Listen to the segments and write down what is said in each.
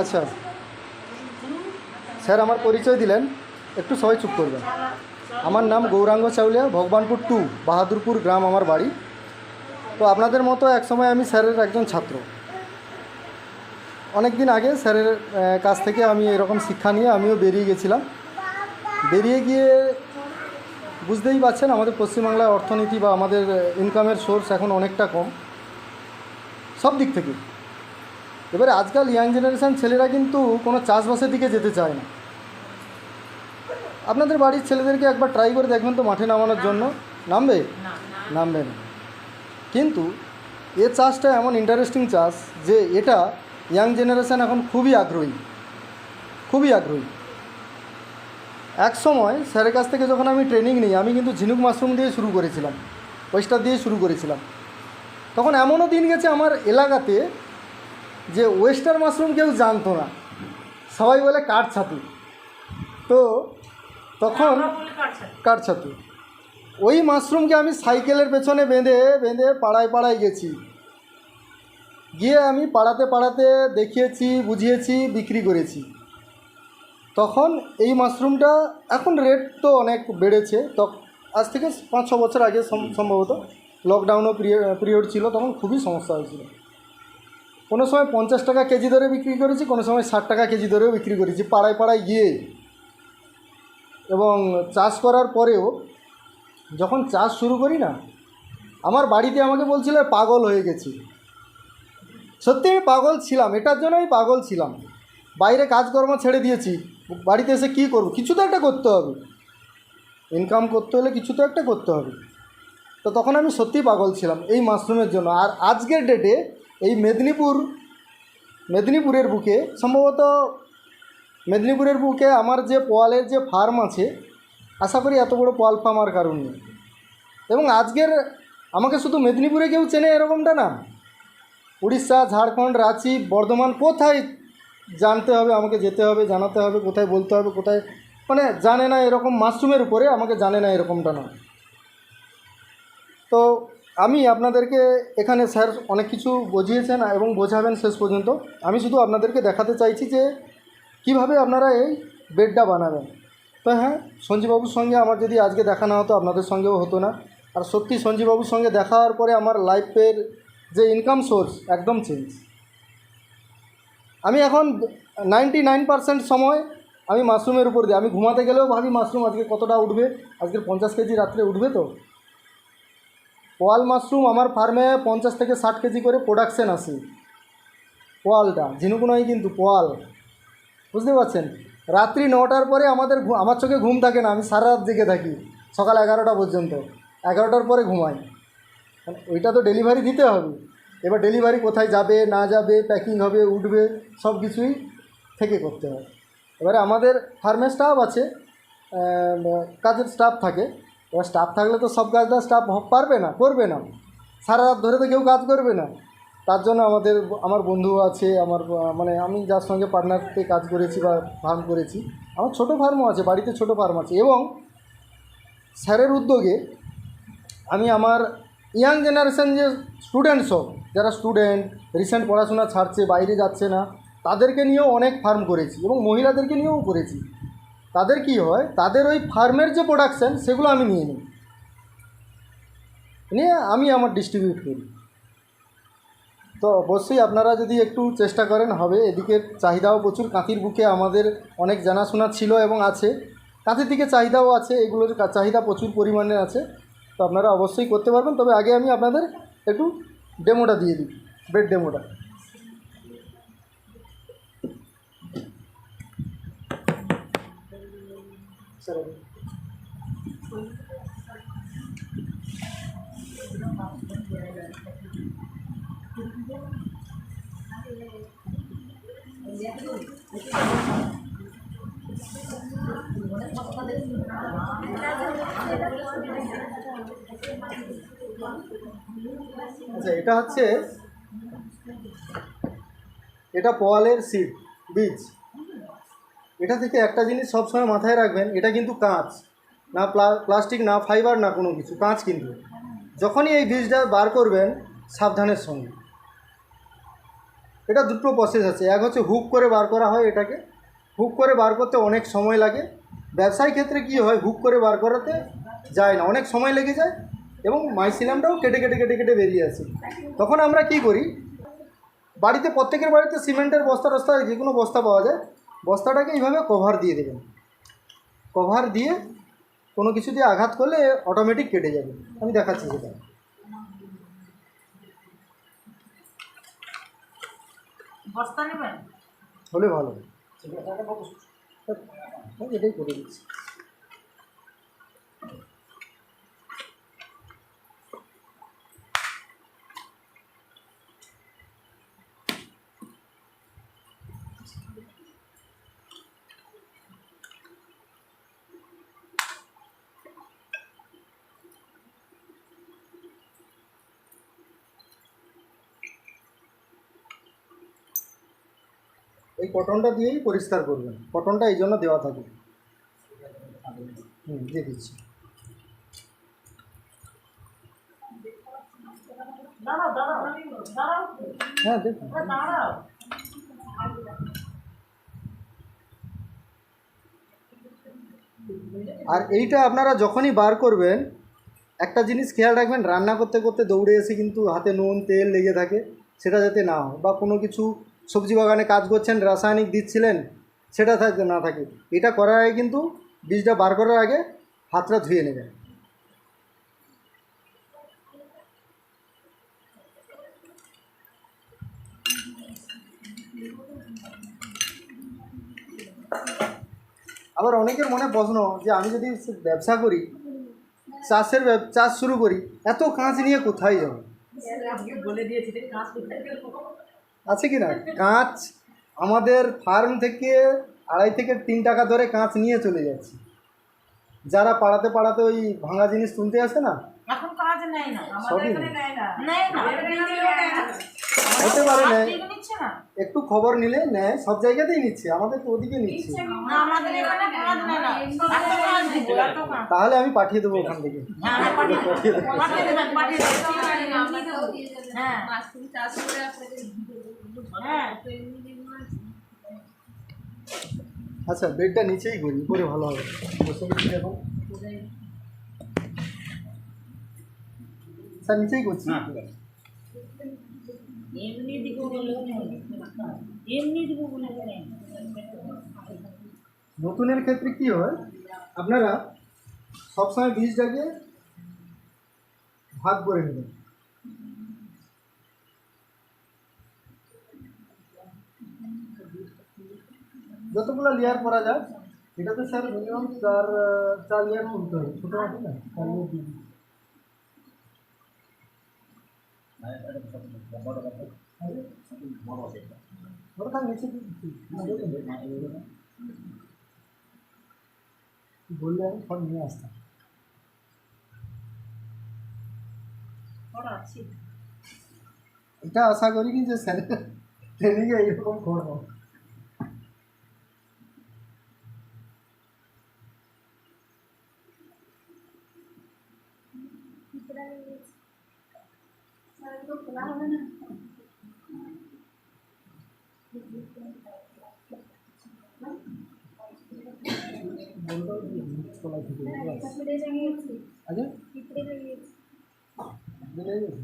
আচ্ছা। স্যার, আমার পরিচয় দিলেন। একটু সবাই চুপ করবেন। আমার নাম গৌরাঙ্গ চাউলিয়া, ভগবানপুর টু, বাহাদুরপুর গ্রাম আমার বাড়ি। তো আপনাদের মতো একসময় আমি স্যারের একজন ছাত্র। অনেক দিন আগে স্যারের কাছ থেকে আমি এরকম শিক্ষা নিয়ে আমিও বেরিয়ে গেছিলাম। বেরিয়ে গিয়ে বুঝতেই পারছেন, আমাদের পশ্চিমবাংলার অর্থনীতি বা আমাদের ইনকামের সোর্স এখন অনেকটা কম। সব দিক থেকে। এবারে আজকাল ইয়াং জেনারেশান ছেলেরা কিন্তু কোনো চাষবাসের দিকে যেতে চায় না। আপনাদের বাড়ির ছেলেদেরকে একবার ট্রাই করে দেখবেন তো মাঠে নামানোর জন্য। নামবে? নামবে না। কিন্তু এ চাষটা এমন ইন্টারেস্টিং চাষ যে এটা ইয়াং জেনারেশান এখন খুবই আগ্রহী। খুবই আগ্রহী। এক সময় স্যারের কাছ থেকে যখন আমি ট্রেনিং নিই আমি কিন্তু ঝিনুক মাশরুম দিয়ে শুরু করেছিলাম। ওয়েস্টার দিয়ে শুরু করেছিলাম। তখন এমনও দিন গেছে আমার এলাকাতে যে ওয়েস্টার মাশরুম কেউ জানতো না। সবাই বলে কাঠ ছাতু। তো তখন কাঠ ছাতু। ওই মাশরুমকে আমি সাইকেলের পেছনে বেঁধে বেঁধে পাড়ায় পাড়ায় গেছি। গিয়ে আমি পাড়াতে পাড়াতে দেখিয়েছি বুঝিয়েছি বিক্রি করেছি। তখন এই মাশরুমটা এখন রেট তো অনেক বেড়েছে। তো আজ থেকে পাঁচ ছ বছর আগে সম- সম্ভবত। লকডাউনও পিরিয়ড ছিল তখন খুবই সমস্যা হয়েছিল। কোনো সময় পঞ্চাশ টাকা কেজি দরে বিক্রি করেছি, কোনো সময় ষাট টাকা কেজি দরেও বিক্রি করেছি, পাড়ায় পাড়ায় গিয়ে। এবং চাষ করার পরেও যখন চাষ শুরু করি না, আমার বাড়িতে আমাকে বলছিল, পাগল হয়ে গেছি। সত্যি আমি পাগল ছিলাম, এটার জন্য আমি পাগল ছিলাম। বাইরে কাজকর্ম ছেড়ে দিয়েছি, বাড়িতে এসে কী করব? কিছু তো একটা করতে হবে। ইনকাম করতে হলে কিছু তো একটা করতে হবে। তো তখন আমি সত্যিই পাগল ছিলাম এই মাশরুমের জন্য। আর আজকের ডেটে এই মেদিনীপুর, মেদিনীপুরের বুকে, সম্ভবত মেদিনীপুরের বুকে আমার যে পোয়ালের যে ফার্ম আছে, আশা করি এত বড় পোয়াল ফার্ম আর কারণ নেই। এবং আজকের আমাকে শুধু মেদিনীপুরে কেউ চেনে এরকমটা না। উড়িষ্যা, ঝাড়খণ্ড, রাঁচি, বর্ধমান কোথায় জানতে হবে, আমাকে যেতে হবে, জানাতে হবে, কোথায় বলতে হবে, কোথায় মানে জানে না এরকম মাশরুমের উপরে, আমাকে জানে না এরকমটা না। তো আমি আপনাদেরকে এখানে স্যার অনেক কিছু বুঝিয়েছেন এবং বোঝাবেন শেষ পর্যন্ত। আমি শুধু আপনাদেরকে দেখাতে চাইছি যে কীভাবে আপনারা এই বেডটা বানাবেন। তো হ্যাঁ সঞ্জীববাবুর সঙ্গে আমার যদি আজকে দেখা না হতো, আপনাদের সঙ্গেও হতো না। আর সত্যি সঞ্জীববাবুর সঙ্গে দেখা হওয়ার পরে আমার লাইফের যে ইনকাম সোর্স একদম চেঞ্জ আমি এখন নাইনটি নাইন পার্সেন্ট সময় আমি মাশরুমের উপর দিই। আমি ঘুমাতে গেলেও ভাবি মাশরুম আজকে কতটা উঠবে? আজকে পঞ্চাশ কেজি রাত্রে উঠবে তো? পোয়াল মাশরুম আমার ফার্মে পঞ্চাশ থেকে ষাট কেজি করে প্রোডাকশান আসে পোয়ালটা ঝিনুক নয় কিন্তু পোয়াল বুঝতে পারছেন? রাত্রি নটার পরে আমাদের আমার চোখে ঘুম থাকে না, আমি সারা রাত জেগে থাকি, সকাল এগারোটা পর্যন্ত। এগারোটার পরে ঘুমাই। ওইটা তো ডেলিভারি দিতে হবে। এবার ডেলিভারি কোথায় যাবে, না যাবে প্যাকিং হবে, উঠবে, সব কিছুই থেকে করতে হয়। এবারে আমাদের ফার্মে স্টাফ আছে কাজের স্টাফ থাকে। এবার স্টাফ থাকলে তো সব কাজটা স্টাফ পারবে না, করবে না। সারা রাত ধরে তো কেউ কাজ করবে না। তার জন্য আমাদের, আমার বন্ধু আছে, আমার মানে আমি যার সঙ্গে পার্টনারতে কাজ করেছি বা ফার্ম করেছি, আমার ছোটো ফার্মও আছে, বাড়িতে ছোটো ফার্ম আছে এবং স্যারের উদ্যোগে আমি আমার ইয়াং জেনারেশান যে স্টুডেন্ট সব, যারা স্টুডেন্ট রিসেন্ট পড়াশোনা ছাড়ছে, বাইরে যাচ্ছে না, তাদেরকে নিয়েও অনেক ফার্ম করেছি এবং মহিলাদেরকে নিয়েও করেছি। তাদের কি হয়? তাদের ওই ফার্মের যে প্রোডাকশান সেগুলো আমি নিয়ে নিই। নিয়ে আমি আমার ডিস্ট্রিবিউট করি। তো অবশ্যই আপনারা যদি একটু চেষ্টা করেন, হবে এদিকে চাহিদাও প্রচুর। কাঁথির বুকে আমাদের অনেক জানাশোনা ছিল এবং আছে। কাঁথির দিকে চাহিদাও আছে, এগুলোর চাহিদা প্রচুর পরিমাণে আছে। তো আপনারা অবশ্যই করতে পারবেন। তবে আগে আমি আপনাদের একটু ডেমোটা দিয়ে দিই বেড ডেমোটা আচ্ছা এটা হচ্ছে এটা পোয়ালের সিড বীজ। এটা থেকে একটা জিনিস সবসময় মাথায় রাখবেন, এটা কিন্তু কাঁচ। না প্লা- প্লাস্টিক, না ফাইবার, না কোনো কিছু, কাঁচ কিন্তু। যখনই এই বীজটা বার করবেন, সাবধানের সঙ্গে। এটা দুটো প্রসেস আছে। এক হচ্ছে হুক করে বার করা হয় এটাকে। হুক করে বার করতে অনেক সময় লাগে। ব্যবসায়ী ক্ষেত্রে কি হয় হুক করে বার করাতে যায় না। অনেক সময় লেগে যায় এবং মাইসিলামটাও কেটে কেটে কেটে কেটে বেরিয়ে আসে। তখন আমরা কি করি, বাড়িতে প্রত্যেকের বাড়িতে সিমেন্টের বস্তা টস্তা যে কোনো বস্তা পাওয়া যায় বস্তাটাকে এইভাবে কভার দিয়ে দেবেন। কভার দিয়ে কোনো কিছু দিয়ে আঘাত করলে অটোমেটিক কেটে যাবে। আমি দেখাচ্ছি সেটা। বস্তা নেবেন? হলে ভালো। এটাই করে দিচ্ছি এই কটনটা দিয়েই পরিষ্কার করবেন। কটনটা এই জন্য দেওয়া থাকে হুম, দিয়ে দিচ্ছি। হ্যাঁ দেখুন। আর এইটা আপনারা যখনই বার করবেন, একটা জিনিস খেয়াল রাখবেন, রান্না করতে করতে দৌড়ে এসে কিন্তু হাতে নুন, তেল লেগে থাকে, সেটা যাতে না হয় বা কোনো কিছু সবজি বাগানে কাজ করছেন, রাসায়নিক দিচ্ছিলেন, সেটা যাতে না থাকে। এটা করার আগে কিন্তু বীজটা বার করার আগে হাতটা ধুয়ে নেবেন। আবার অনেকের মনে প্রশ্ন যে আমি যদি ব্যবসা করি, চাষের চাষ শুরু করি, এত কাঁচ নিয়ে কোথায় যাব? আছে কি না কাঁচ আমাদের ফার্ম থেকে আড়াই থেকে তিন টাকা ধরে কাঁচ নিয়ে চলে যাচ্ছে। যারা পাড়াতে পাড়াতে ওই ভাঙা জিনিস তুলতে আসে না? এখন কাজ নেই না সবই নেই। নেই না। নেই না হতে পারে নেয়। ঠিক নিচ্ছে না। একটু খবর নিলে নেয় সব জায়গাতেই নিচ্ছে আমাদের তো ওদিকে নিচ্ছে। না আমাদের এখানে কাজ নেই না। এত কাজ দিব এত কাজ। তাহলে আমি পাঠিয়ে দেবো ওখান থেকে। হ্যাঁ। হ্যাঁ, পাঠিয়ে পাঠিয়ে দেবেন পাঠিয়ে দেবেন হ্যাঁ মাশরুম চাষ করে আপনাদের হ্যাঁ আচ্ছা বেডটা নিচেই করি করে ভালো হবে। বসে গেছি এখন স্যার নিচেই করছি। এমনি দিব বলে এমনি দিব বলে নতুনের ক্ষেত্রে কি হয় আপনারা সবসময় বীজটাকে ভাগ করে নেবেন। যতগুলো লেয়ার করা যায় এটাতে স্যার মিনিমাম চার চার লেয়ার তুলতে হবে। ছোটো আছে? না চার লেয়ার দিয়ে বড় থাক নিচে বললে আমি ফোন নিয়ে আসতাম। এটা আশা করি কি যে স্যার ট্রেনিংয়ে এইরকম করব। খোলা হবে না বলটাও খোলা থেকে পিঁপড়ে জানিয়েছি আচ্ছা পিঁপড়ে জানিয়েছি বেড়ে গেছে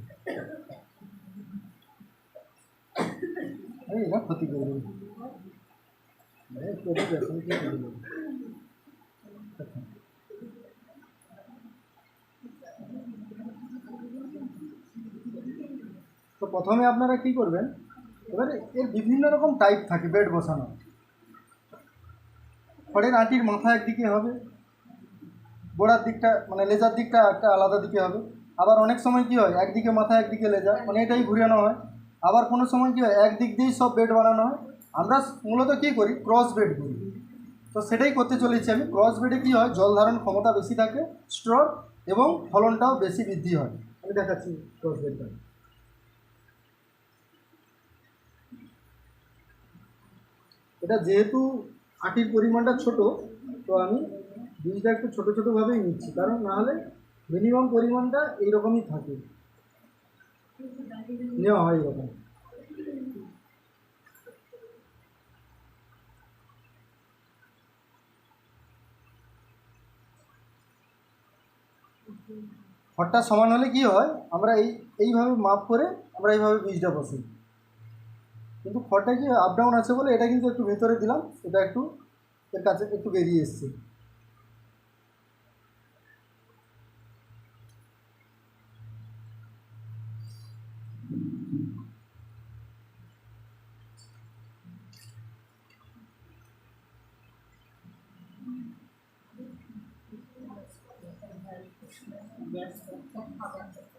আরে এরা ক্ষতি করবে আরে করে বেসন কি করবে তো প্রথমে আপনারা কি করবেন? এবারে এর বিভিন্ন রকম টাইপ থাকে বেড বসানো। খড়ের আঁটির মাথা একদিকে হবে, গোড়ার দিকটা মানে লেজার দিকটা একটা আলাদা দিকে হবে। আবার অনেক সময় কি হয়, একদিকে মাথা, একদিকে লেজা মানে এটাই ঘুরানো হয়। আবার কোনো সময় কি হয়, একদিক দিয়েই সব বেড বানানো হয়। আমরা মূলত কী করি ক্রস বেড করি। তো সেটাই করতে চলেছি আমি। ক্রস বেডে কী হয়, জল ধারণ ক্ষমতা বেশি থাকে স্ট্রক এবং ফলনটাও বেশি বৃদ্ধি হয়। আমি দেখাচ্ছি ক্রস বেডটা এটা যেহেতু আটির পরিমাণটা ছোট, তো আমি বীজটা একটু ছোটো ছোটোভাবেই নিচ্ছি। কারণ নাহলে মিনিমাম পরিমাণটা এইরকমই থাকে। নেওয়া হয় এরকম। হঠাৎ সমান হলে কি হয়? আমরা এই, এইভাবে মাপ করে আমরা এইভাবে বীজটা বসি কিন্তু খড়টা কি আপ ডাউন আছে বলে এটা কিন্তু একটু ভেতরে দিলাম, এটা একটু এর কাছে একটু বেরিয়ে এসছে।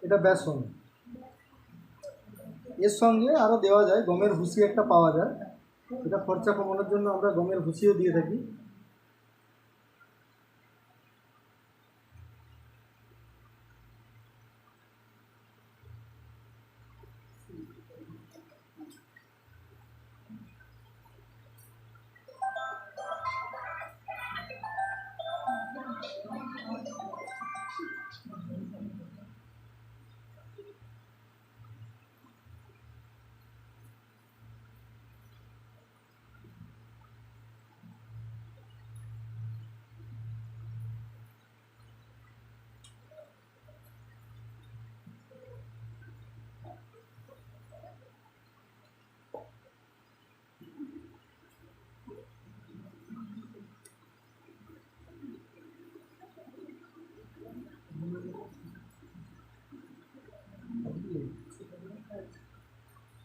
এটা বেসন। এর সঙ্গে আরও দেওয়া যায়, গমের ভুসি একটা পাওয়া যায়। এটা খরচা কমানোর জন্য আমরা গমের ভুসিও দিয়ে থাকি।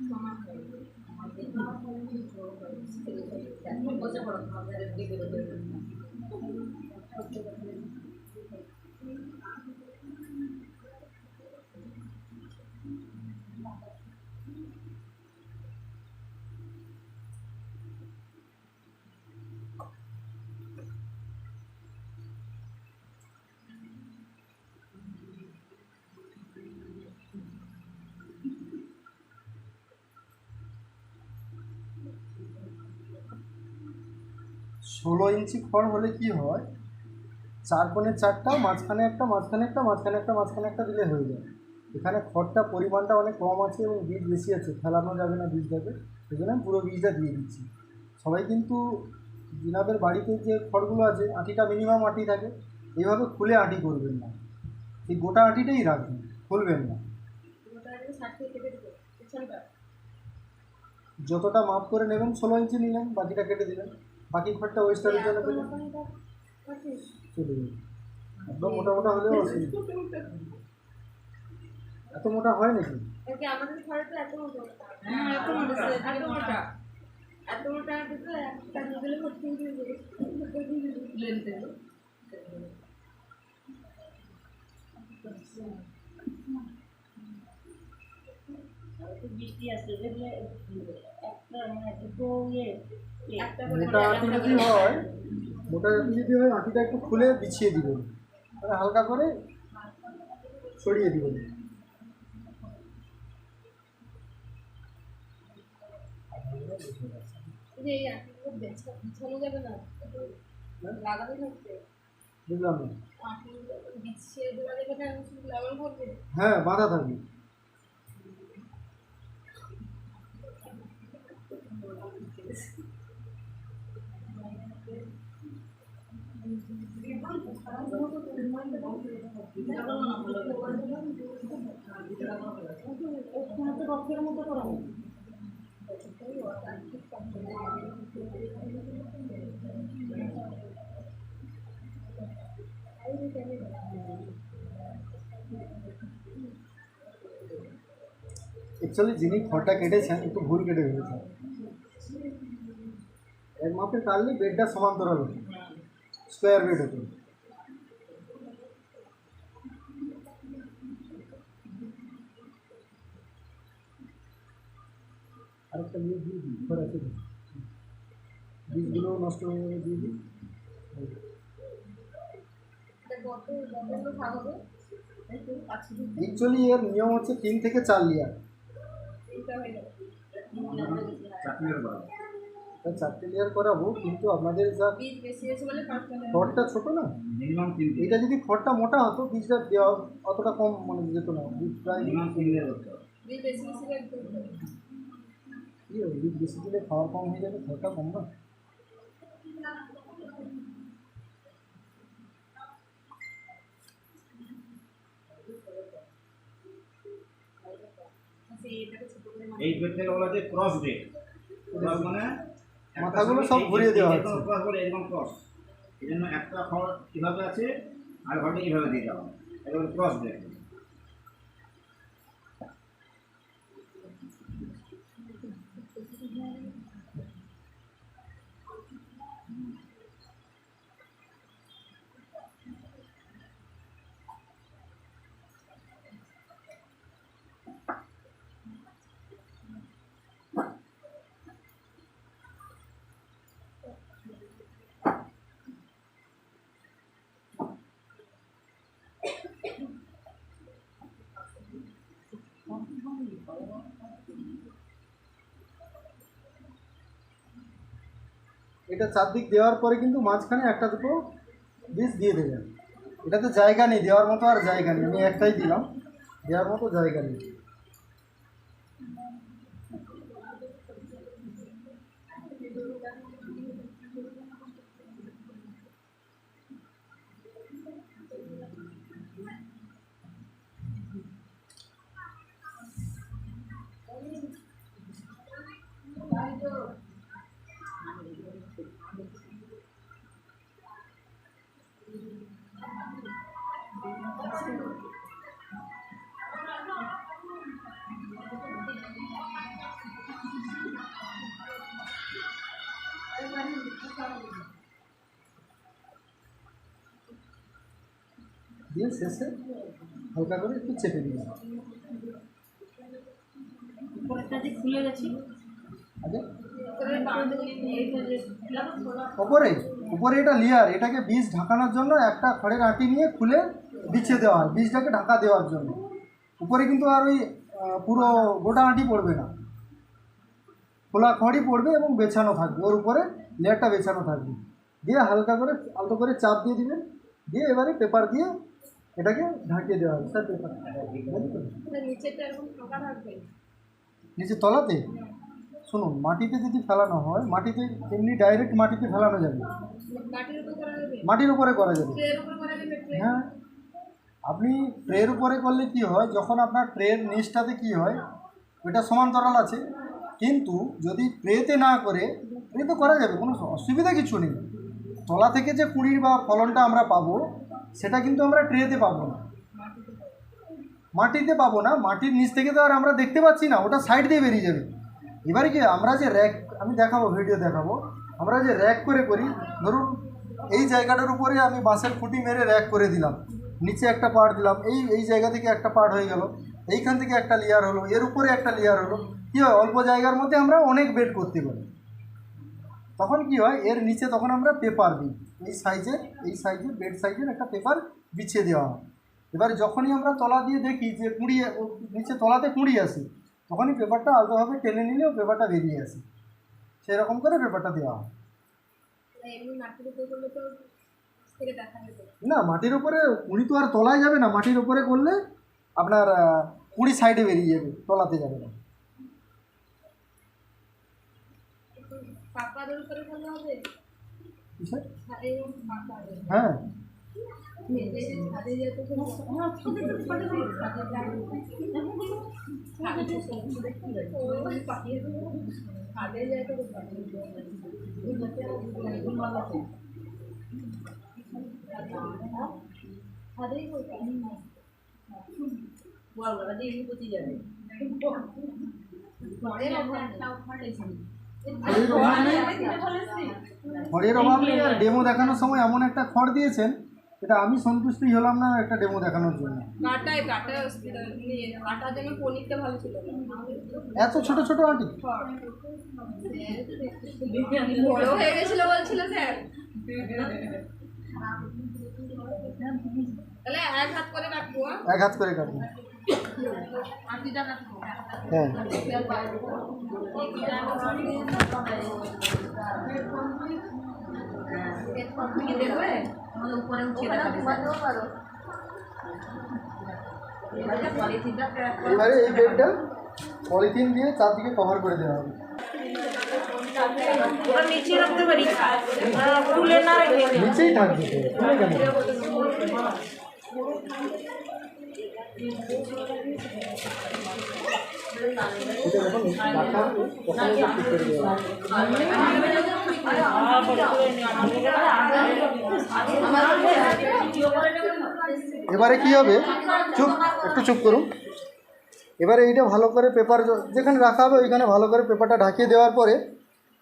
Gracias. ষোলো ইঞ্চি খড় হলে কি হয়? চার কোণে চারটা, মাঝখানে একটা মাঝখানে একটা মাঝখানে একটা মাঝখানে একটা দিলে হয়ে যায়। এখানে খড়টা পরিমাণটা অনেক কম আছে এবং বীজ বেশি আছে, ফেলানো যাবে না বীজটাকে সেই জন্য আমি পুরো বীজটা দিয়ে দিচ্ছি। সবাই কিন্তু জিনাদের বাড়িতে যে খড়গুলো আছে, আটিটা মিনিমাম আটি থাকে, এইভাবে খুলে আটি করবেন না। এই গোটা আটিটাই রাখবেন, খুলবেন না। যতটা মাপ করে নেবেন, ষোলো ইঞ্চি নিলেন, বাকিটা কেটে দিলেন। বাকি খড়টা ওয়েস্টারের জন্য চলে যাবে একদম মোটা মোটা হলেও অসুবিধা। এত মোটা হয় নাকি? আমাদের ঘরে তো এত মোটা। হ্যাঁ এত মোটা। এত মোটা। এত মোটা। একটা নিগলে ভর্তি যাবে লেনতে বৃষ্টি আসছে দেখলে একটা দুটো একটা মোটা আটি যদি হয় মোটা আটি যদি হয় আটিটা একটু খুলে বিছিয়ে দিবেন মানে হালকা করে ছড়িয়ে দিবেন যে এই আটিগুলো বেছা- বিছানো যাবে না একটু লাগাতে থাকতে বুঝলাম না আটিগুলো বিছিয়ে দেওয়া যাবে না আমি শুধু লাগানো থাকবে হ্যাঁ বাঁধা থাকবে অ্যাকচুয়ালি যিনি খড়টা কেটেছেন একটু ভুল কেটে ফেলেছেন। এক মাপের কাটলে বেডটা সমান্তরাল হতো স্কোয়ার বেড হতো আরেকটা বীজ দিয়ে দিই খড় আছে বীজগুলো নষ্ট হয়ে গেলে দিয়ে দিই। অ্যাকচুয়ালি এর নিয়ম হচ্ছে তিন থেকে চার লিয়ার যাবে। এটা চারটে লেয়ার করাবো কিন্তু আপনাদের যা খড়টা ছোট না? এটা যদি খড়টা মোটা হতো বীজটা দেওয়া অতটা কম মানে যেত না। বীজ প্রায় মিনিমাম তিন লেয়ার করতে হবে। বীজ বেশি দিলে খাওয়া কম হয়ে যাবে খড়টা কম না? এই বেড থেকে বলা যায় ক্রস বেড ক্রস মানে মাথাগুলো সব ঘুরিয়ে দেওয়া হচ্ছে। ক্রস বলে এরকম ক্রস এই জন্য একটা ঘর কীভাবে আছে আর ঘরটা কীভাবে দিয়ে দেওয়া এটা হলো ক্রস বেড এটা চারদিক দেওয়ার পরে কিন্তু মাঝখানে একটা দুটো বীজ দিয়ে দেবেন। এটা তো জায়গা নেই, দেওয়ার মতো আর জায়গা নেই। আমি একটাই দিলাম, দেওয়ার মতো জায়গা নেই। দিয়ে শেষে হালকা করে একটু চেপে দিলাম উপরেরটা যে খুলে গেছে খোলা উপরে উপরে এটা লেয়ার এটাকে বীজ ঢাকানোর জন্য একটা খড়ের আঁটি নিয়ে খুলে বিছিয়ে দেওয়া হয় বীজটাকে ঢাকা দেওয়ার জন্য। উপরে কিন্তু আর ওই পুরো গোটা আঁটি পড়বে না। খোলা খড়ই পড়বে এবং বেছানো থাকবে ওর উপরে লেয়ারটা বেছানো থাকবে। দিয়ে হালকা করে আলতো করে চাপ দিয়ে দিবেন। দিয়ে এবারে পেপার দিয়ে এটাকে ঢাকিয়ে দেওয়া হবে স্যার পেপার এটা নিচেটা এরকম ফাঁকা থাকবে? নিচে তলাতে? শুনুন মাটিতে যদি ফেলানো হয় মাটিতে এমনি ডাইরেক্ট মাটিতে ফেলানো যাবে। মাটির উপর করা যাবে? হ্যাঁ। আপনি ট্রের উপরে করলে কি হয় যখন আপনার ট্রের নিচটাতে কি হয় ওইটা সমান্তরাল আছে কিন্তু যদি ট্রেতে না করে ট্রেতে করা যাবে কোনো অসুবিধা কিছু নেই। তলা থেকে যে কুড়ির বা ফলনটা আমরা পাবো সেটা কিন্তু আমরা ট্রেতে পাবো না। মাটিতে পাবো না মাটির নিচ থেকে তো আর আমরা দেখতে পাচ্ছি না ওটা সাইড দিয়ে বেরিয়ে যাবে। এবারে কি আমরা যে র্যাক আমি দেখাবো ভিডিও দেখাবো। আমরা যে র্যাক করে করি, ধরুন এই জায়গাটার উপরে আমি বাঁশের খুঁটি মেরে র্যাক করে দিলাম। নিচে একটা পার্ট দিলাম। এই এই জায়গা থেকে একটা পার্ট হয়ে গেল। এইখান থেকে একটা লেয়ার হলো। এর উপরে একটা লেয়ার হলো। কী হয়? অল্প জায়গার মধ্যে আমরা অনেক বেড করতে পারি। তখন কি হয়? এর নিচে তখন আমরা পেপার দিই। এই সাইজের এই সাইজের বেড সাইজের একটা পেপার বিছিয়ে দেওয়া হয়। এবার যখনই আমরা তলা দিয়ে দেখি যে কুঁড়ি, নিচে তলাতে কুঁড়ি আসে তখনই পেপারটা আলতোভাবে টেনে নিলেও পেপারটা বেরিয়ে আসে। সেরকম করে পেপারটা দেওয়া হয়। যাবে না মাটির উপরে উনি তো আর তলায় যাবে না। মাটির উপরে করলে আপনার কুঁড়ি সাইডে বেরিয়ে যাবে তলাতে যাবে না। হ্যাঁ। খড়ের অভাব নেই আর ডেমো দেখানোর সময় এমন একটা খড় দিয়েছেন এটা আমি সন্তুষ্টই হলাম না একটা ডেমো দেখানোর জন্য। কাটায় অসুবিধা নেই কাটার জন্য পনিরটা ভালো ছিল এত ছোট ছোট আঁটি বড় হয়ে গেছিল বলছিল স্যার। তাহলে এক হাত করে রাখব হ্যাঁ? এক হাত করে কাটবো। কাটবো। হ্যাঁ। এবারে এই বেডটা পলিথিন দিয়ে চারদিকে কভার করে দেওয়া হবে। নিচেই থাকবে কেন? এবারে কি হবে? চুপ, একটু চুপ করুন। এবারে এইটা ভালো করে পেপার যেখানে রাখা হবে, ওইখানে ভালো করে পেপারটা ঢাকিয়ে দেওয়ার পরে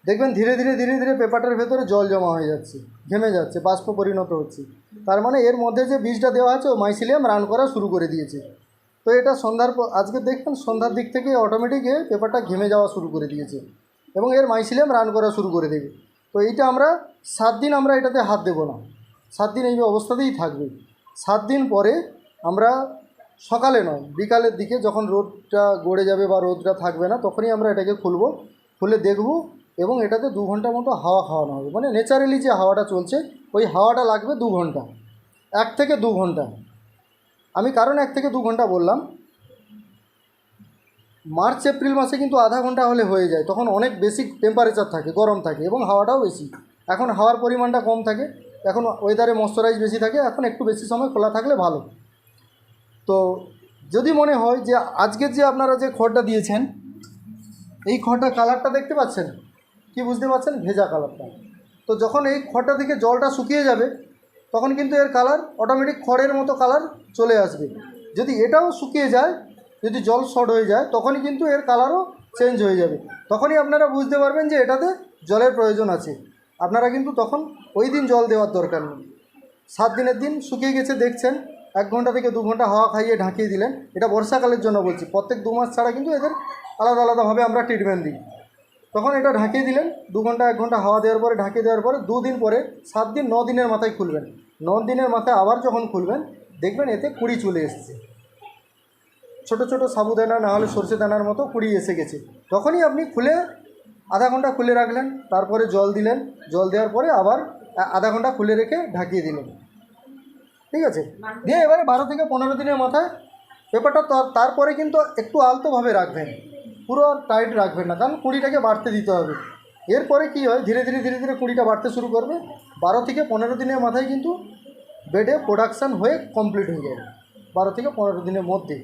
দেখবেন ধীরে ধীরে ধীরে ধীরে পেপারটার ভেতরে জল জমা হয়ে যাচ্ছে, ঘেমে যাচ্ছে, বাষ্প পরিণত হচ্ছে। তার মানে এর মধ্যে যে বীজটা দেওয়া আছে, ও মাইসিলিয়াম রান করা শুরু করে দিয়েছে। তো এটা সন্ধ্যার আজকে দেখবেন সন্ধ্যার দিক থেকে অটোমেটিক পেপারটা ঘেমে যাওয়া শুরু করে দিয়েছে এবং এর মাইসিলিয়াম রান করা শুরু করে দেবে। তো এইটা আমরা সাত দিন আমরা এটাতে হাত দেবো না। সাত দিন এই অবস্থাতেই থাকবে। সাত দিন পরে আমরা সকালে নয়, বিকালের দিকে যখন রোদটা গড়ে যাবে বা রোদটা থাকবে না, তখনই আমরা এটাকে খুলবো, খুলে দেখব এবং এটাতে দু ঘণ্টা মতো হাওয়া খাওয়ানো হবে। মানে ন্যাচারালি যে হাওয়াটা চলছে, ওই হাওয়াটা লাগবে দু ঘণ্টা, এক থেকে দু ঘণ্টা। আমি কারণ এক থেকে দু ঘণ্টা বললাম মার্চ, এপ্রিল মাসে কিন্তু আধা ঘণ্টা হলে হয়ে যায়। তখন অনেক বেশি টেম্পারেচার থাকে, গরম থাকে এবং হাওয়াটাও বেশি। এখন হাওয়ার পরিমাণটা কম থাকে, এখন ওয়েদারে ময়শ্চারাইজ বেশি থাকে, এখন একটু বেশি সময় খোলা থাকলে ভালো। তো যদি মনে হয় যে আজকের যে আপনারা যে খড়টা দিয়েছেন, এই খড়টা কালারটা দেখতে পাচ্ছেন? কি বুঝতে পারছেন? ভেজা কালারটা তো যখন এই খড়টা থেকে জলটা শুকিয়ে যাবে, তখন কিন্তু এর কালার অটোমেটিক খড়ের মতো কালার চলে আসবে। যদি এটাও শুকিয়ে যায় যদি জল শর্ট হয়ে যায়, তখনই কিন্তু এর কালারও চেঞ্জ হয়ে যাবে। তখনই আপনারা বুঝতে পারবেন যে এটাতে জলের প্রয়োজন আছে। আপনারা কিন্তু তখন ওই দিন জল দেওয়ার দরকার নেই। সাত দিনের দিন শুকিয়ে গেছে, দেখছেন, এক ঘণ্টা থেকে দু ঘণ্টা হাওয়া খাইয়ে ঢাকিয়ে দিলেন। এটা বর্ষাকালের জন্য বলছি, প্রত্যেক দু মাস ছাড়া কিন্তু এদের আলাদা আলাদাভাবে আমরা ট্রিটমেন্ট দিই। তখন এটা ঢাকিয়ে দিলেন, দু ঘণ্টা, এক ঘণ্টা হাওয়া দেওয়ার পরে, ঢাকিয়ে দেওয়ার পরে দুদিন পরে সাত দিন, ন দিনের মাথায় খুলবেন। ন দিনের মাথায় আবার যখন খুলবেন, দেখবেন এতে কুড়ি চলে এসেছে। ছোট ছোট সাবুদানা, না হলে সর্ষে দানার মতো কুড়ি এসে গেছে। তখনই আপনি খুলে আধা ঘণ্টা খুলে রাখলেন, তারপরে জল দিলেন। জল দেওয়ার পরে আবার আধা ঘণ্টা খুলে রেখে ঢাকিয়ে দিলেন। ঠিক আছে? দিয়ে এবারে বারো থেকে পনেরো দিনের মাথায় পেপারটা তারপরে কিন্তু একটু আলতোভাবে রাখবেন। পুরো টাইট রাখবেন না, কারণ কুড়িটাকে বাড়তে দিতে হবে। এরপরে কি হয়? ধীরে ধীরে ধীরে ধীরে কুড়িটা বাড়তে শুরু করবে। বারো থেকে পনেরো দিনের মাথায় কিন্তু বেডে প্রোডাকশান হয়ে কমপ্লিট হয়ে যাবে। বারো থেকে পনেরো দিনের মধ্যে।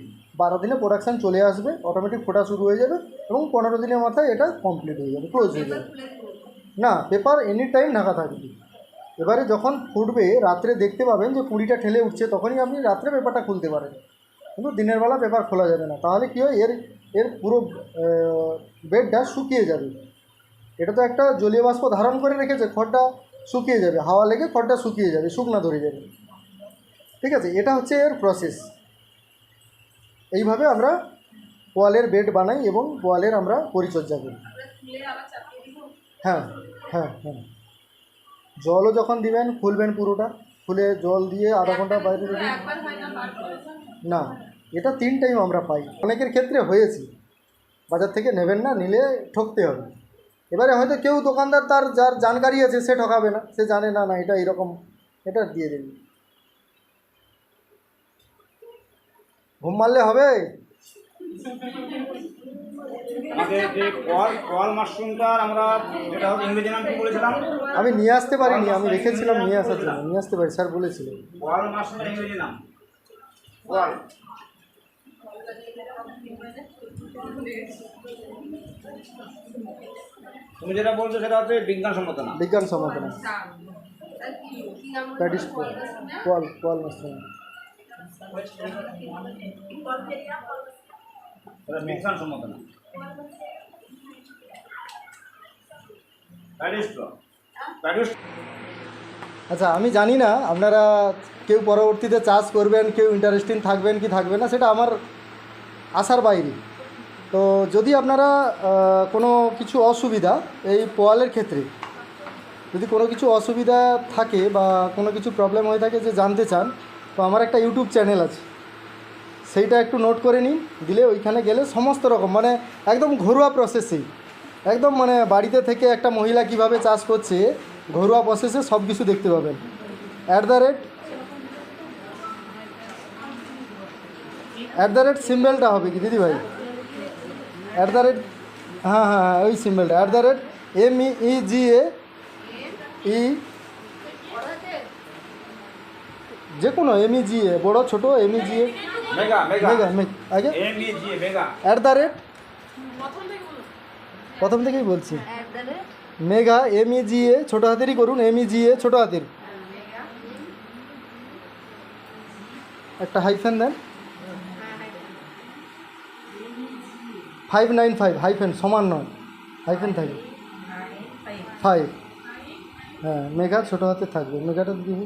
বারো দিনে প্রোডাকশান চলে আসবে অটোমেটিক ফোটা শুরু হয়ে যাবে এবং পনেরো দিনের মাথায় এটা কমপ্লিট হয়ে যাবে ক্লোজ হয়ে যাবে। না পেপার এনি টাইম ঢাকা থাকবে। এবারে যখন ফুটবে, রাত্রে দেখতে পাবেন যে কুড়িটা ঠেলে উঠছে, তখনই আপনি রাত্রে পেপারটা খুলতে পারেন। কিন্তু দিনের বেলা পেপার খোলা যাবে না। তাহলে কী হয়? এর এর পুরো বেডটা শুকিয়ে যাবে। এটা তো একটা জলীয় বাষ্প ধারণ করে রেখেছে, খড়টা শুকিয়ে যাবে। হাওয়া লেগে খড়টা শুকিয়ে যাবে, শুকনা ধরে যাবে। ঠিক আছে? এটা হচ্ছে এর প্রসেস এইভাবে আমরা পোয়ালের বেড বানাই এবং পোয়ালের আমরা পরিচর্যা করি। হ্যাঁ হ্যাঁ হ্যাঁ। জলও যখন দিবেন, খুলবেন পুরোটা। খুলে জল দিয়ে আধা ঘণ্টা বাইরে না, এটা তিন টাইম আমরা পাই। অনেকের ক্ষেত্রে হয়েছে। বাজার থেকে নেবেন না, নিলে ঠকতে হবে। এবারে হয়তো কেউ দোকানদার তার যার জানকারি আছে, সে ঠকাবে না। সে জানে, না না, এটা এরকম, এটা দিয়ে দেবে ঘুম মারলে হবে আমাদের যে কল কল মাশরুমটার আমরা যেটা হচ্ছে ইংরেজি নাম কি বলেছিলাম। আমি নিয়ে আসতে পারিনি আমি রেখেছিলাম নিয়ে আসার জন্য নিয়ে আসতে পারি স্যার বলেছিলেন। Call call. তুমি যেটা বলছো সেটা হচ্ছে বিজ্ঞানসম্মত না। বিজ্ঞান সম্মত না। That is quail quail mushroom. সেটা আচ্ছা আমি জানি না আপনারা কেউ পরবর্তীতে চাষ করবেন, কেউ ইন্টারেস্টিং থাকবেন কি থাকবে না, সেটা আমার আসার বাইরে। তো যদি আপনারা কোনো কিছু অসুবিধা এই পোয়ালের ক্ষেত্রে, যদি কোনো কিছু অসুবিধা থাকে বা কোনো কিছু প্রবলেম হয়ে থাকে যে জানতে চান তো আমার একটা ইউটিউব চ্যানেল আছে। সেইটা একটু নোট করে নিন, দিলে ওইখানে গেলে সমস্ত রকম মানে একদম ঘরোয়া প্রসেসেই একদম মানে বাড়িতে থেকে একটা মহিলা কীভাবে চাষ করছে, ঘরোয়া প্রসেসে সব কিছু দেখতে পাবেন। At the rate at the rate সিম্বলটা হবে কি, দিদি ভাই? অ্যাট দ্য রেট হ্যাঁ হ্যাঁ হ্যাঁ ওই সিম্বলটা at the rate M E G A E যে কোনো এমই জিএ বড় ছোট M E G A mega mega আগে? M E G mega at the rate প্রথম থেকেই বলছি। মেগা এম ই জিএ ছোটো হাতেরই করুন এম ই জিএ ছোটো হাতের। একটা হাইফেন দেন। ফাইভ নাইন ফাইভ হাইফেন সমান নয়। হাইফেন থাকে ফাইভ হ্যাঁ মেগা ছোটো হাতে থাকবে। মেগাটা দিব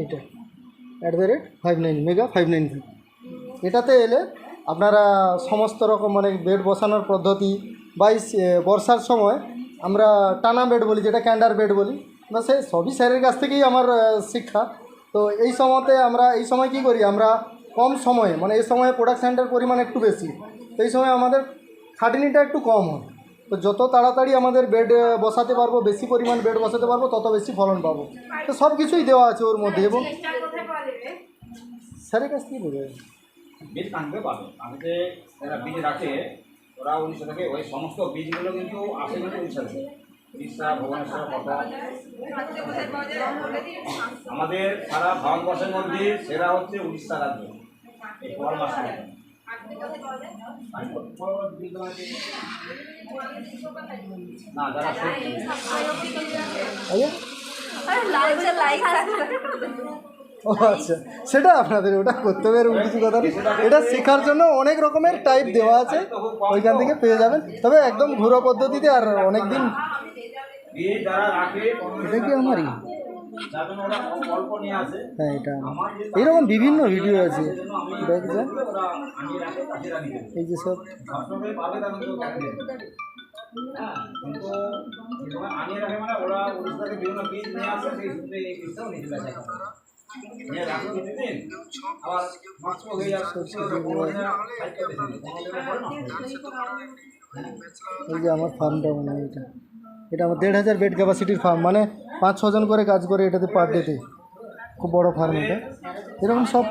এইটা। At the rate five nine mega five nine এটাতে এলে আপনারা সমস্ত রকম মানে বেড বসানোর পদ্ধতি বা বর্ষার সময় আমরা টানা বেড বলি, যেটা ক্যান্ডার বেড বলি, বা সে সবই স্যারের কাছ থেকেই আমার শিক্ষা। তো এই সময়তে আমরা, এই সময় কি করি, আমরা কম সময়ে মানে এই সময়ে প্রোডাকশানটার পরিমাণ একটু বেশি। এই সময় আমাদের খাটনিটা একটু কম হয়। তো যত তাড়াতাড়ি আমাদের বেড বসাতে পারব, বেশি পরিমাণ বেড বসাতে পারব, তত বেশি ফলন পাবো। তো সব কিছুই দেওয়া আছে ওর মধ্যে এবং স্যারের কাছ থেকে বোঝা যায়। ওরা ওই সমস্ত উড়িষ্যা আমাদের সারা ভারতবর্ষের মধ্যে সেরা হচ্ছে উড়িষ্যা রাজ্য, এই মাস। না যারা সত্যি। লাইক ও আচ্ছা সেটা আপনাদের ওটা করতে হবে এরকম কিছু কথা এটা শেখার জন্য অনেক রকমের টাইপ দেওয়া আছে। ওইখান থেকে পেয়ে যাবেন। তবে একদম ঘুরো পদ্ধতিতে আর অনেক দিন এটা কি আমারই? যার জন্য ওরা অল্প নিয়ে আসে। হ্যাঁ এটা এইরকম বিভিন্ন ভিডিও আছে। দেখছেন। এই যে সব। হ্যাঁ মানে এই হয়ে হয়ে যে আমার ফার্মটা মানে এটা এটা আমার দেড় হাজার বেড ক্যাপাসিটির ফার্ম মানে পাঁচ ছজন করে কাজ করে এটাতে পার ডেতে খুব বড় ফার্ম এটা। এরকম সব